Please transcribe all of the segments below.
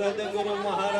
સદગુરુ મહારાજ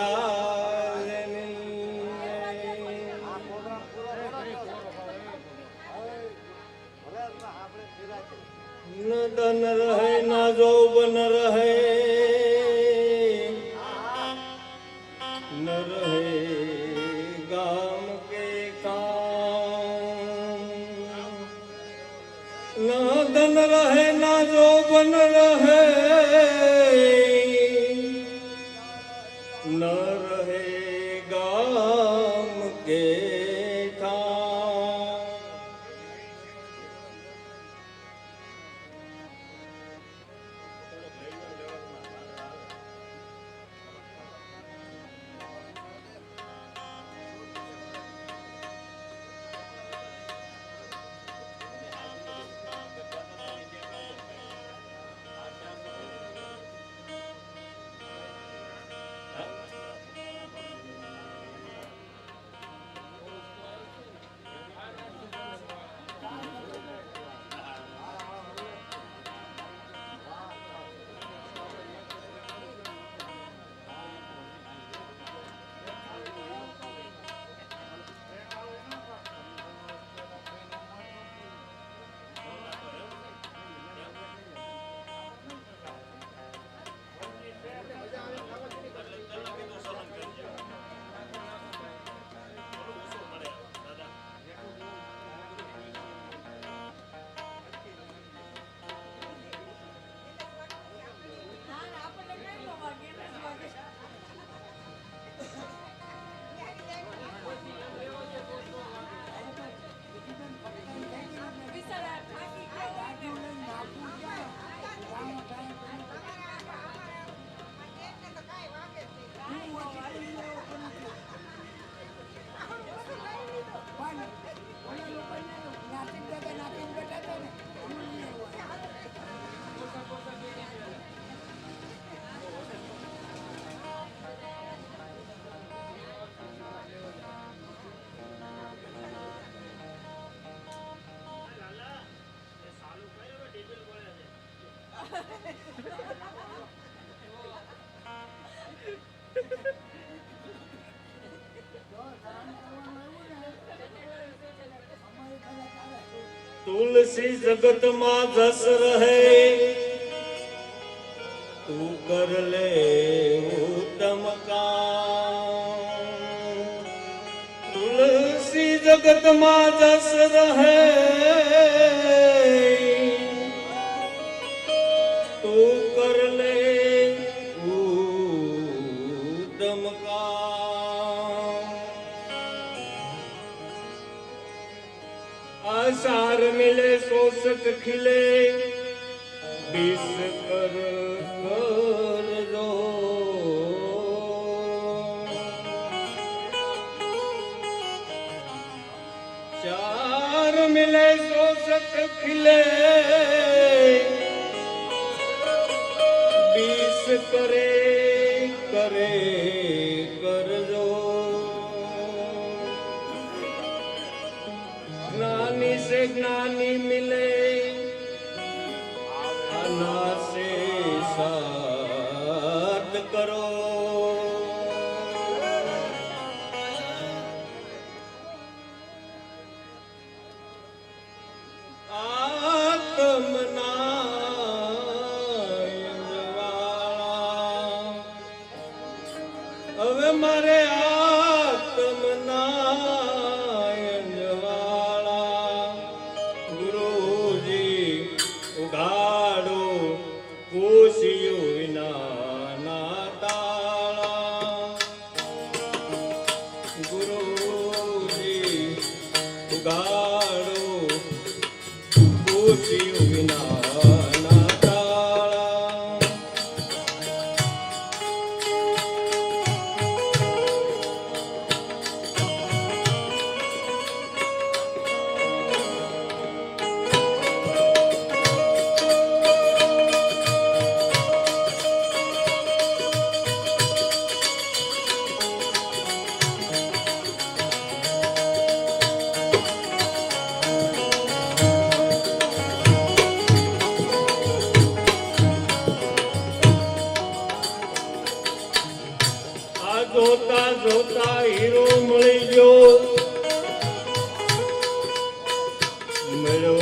તુલસી જગતમાં જસ રહે તું કર લે ઉત્તમ કામ. તુલસી જગતમાં જસ રહે ખીલે દિશ કર કરજો. ચાર મિલે સો સત ખીલે te ouvindo. Jaya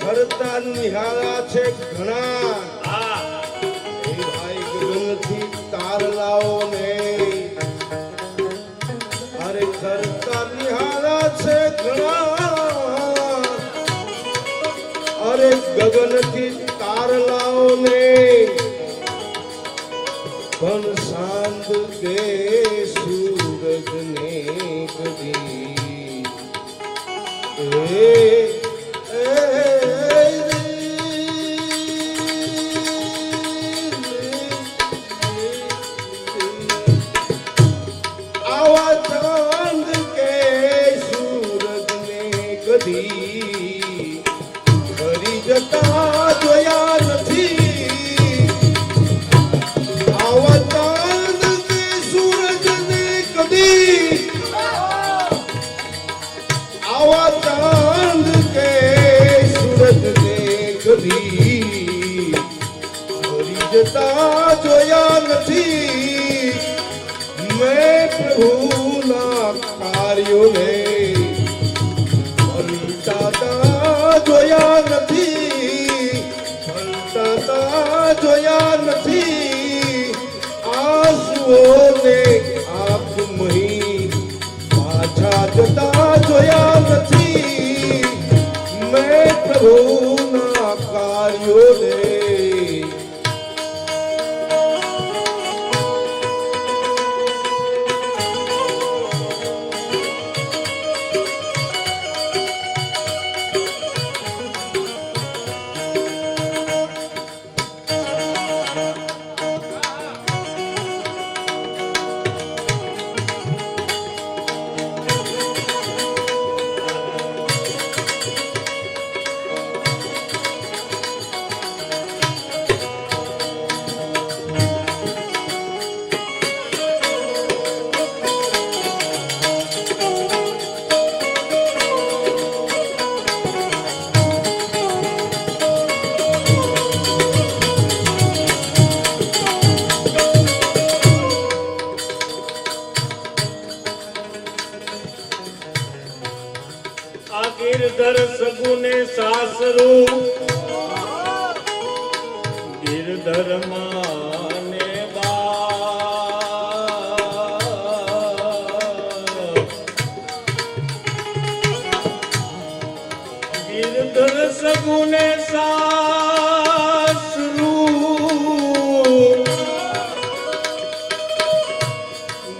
ખરેખર નિહાળા છે ઘણા. ti. પાછા જોતા જોયા નથી. મેં પ્રભુ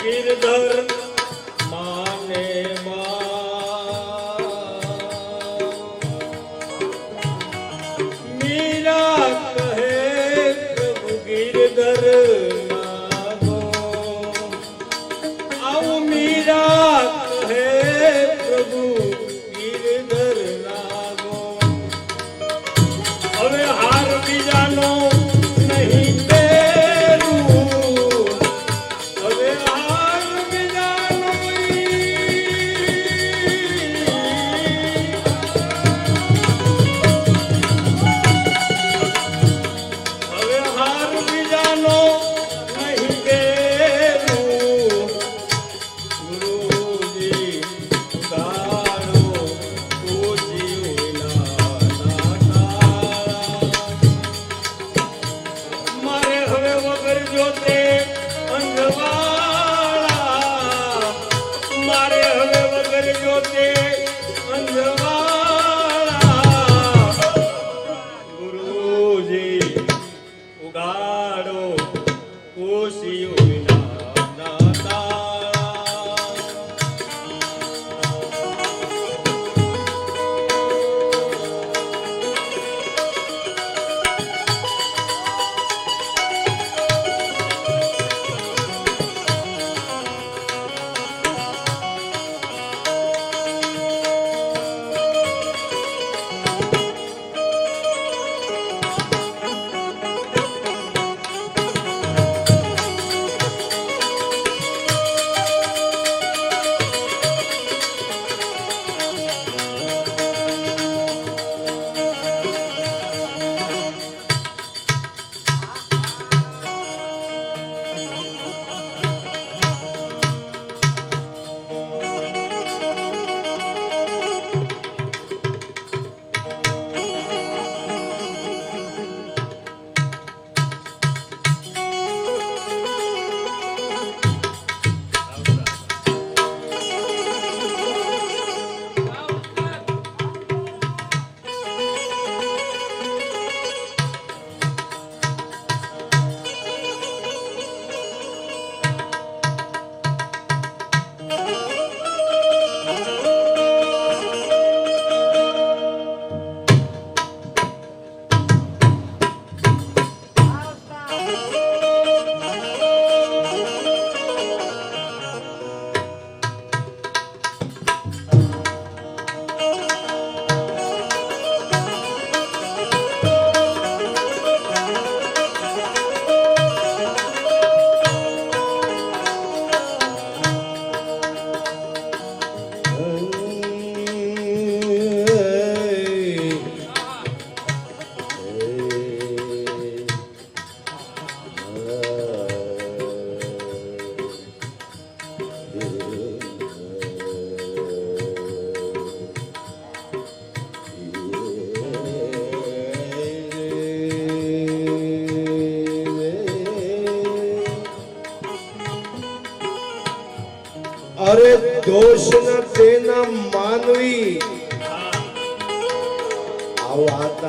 गिरधर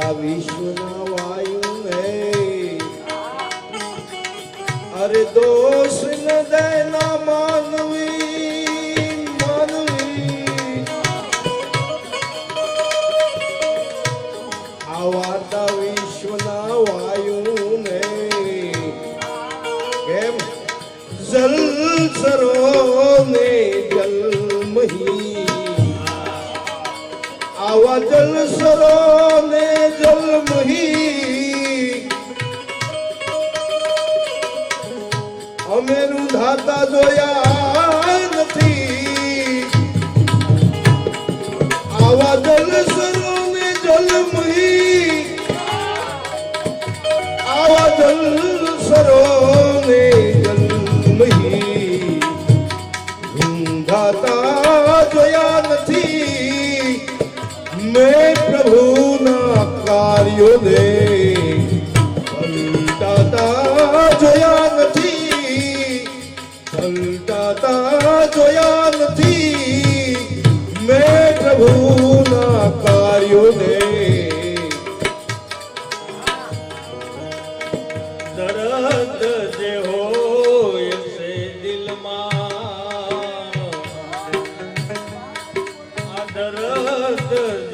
આવાતા વિશ્વના વાયુ ને અરે દોષ ન દેના માનવી માનવી. આવાતા વિશ્વના વાયુ ને કેમ જલ સરો ને જલમહી? આવા જલ સરો ને জয়া good.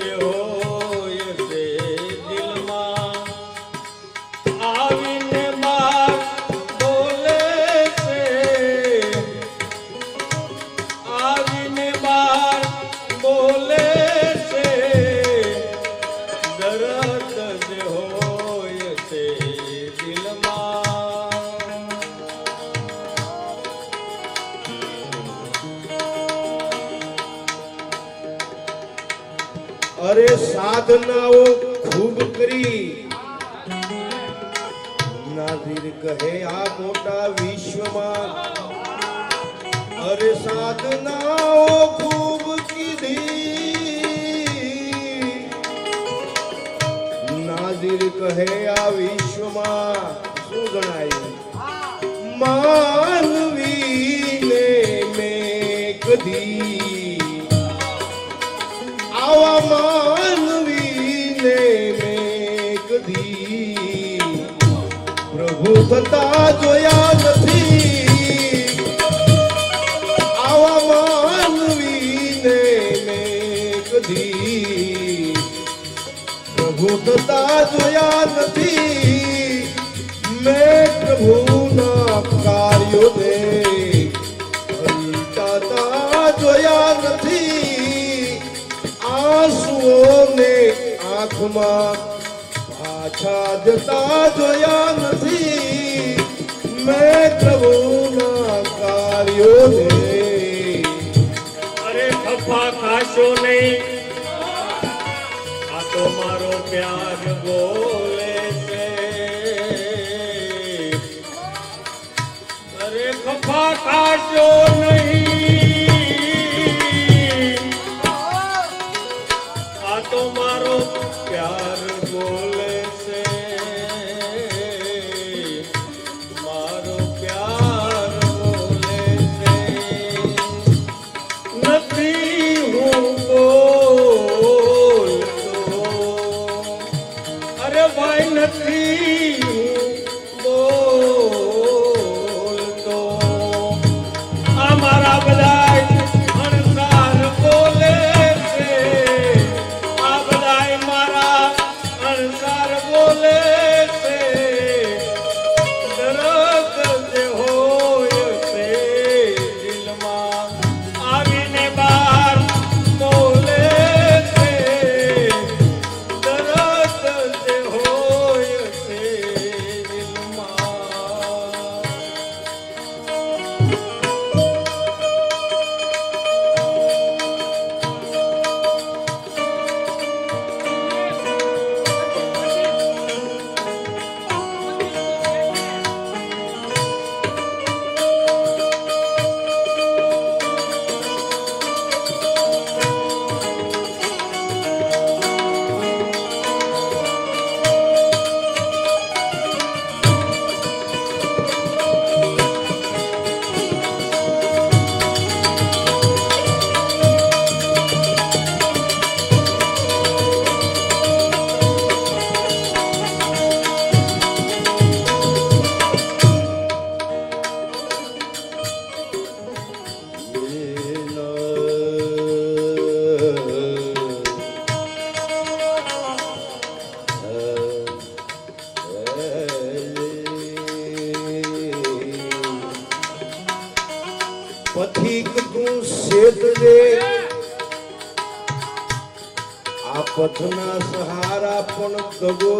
કહે આ વિશ્વમાં? શું ગણાયું? માનવીને મેં કદી આવા માનવીને મેં કદી પ્રભુ થતા જોયા નથી. માનવીને મેં આંખમાં પાછા જતા જોયા નથી. મેં પ્રભુના કાર્યોને અરે ખફા ખાશો નહીં. આ તો મારો પ્યાર બોલે છે. અરે ખફા ખાશો નહીં. estou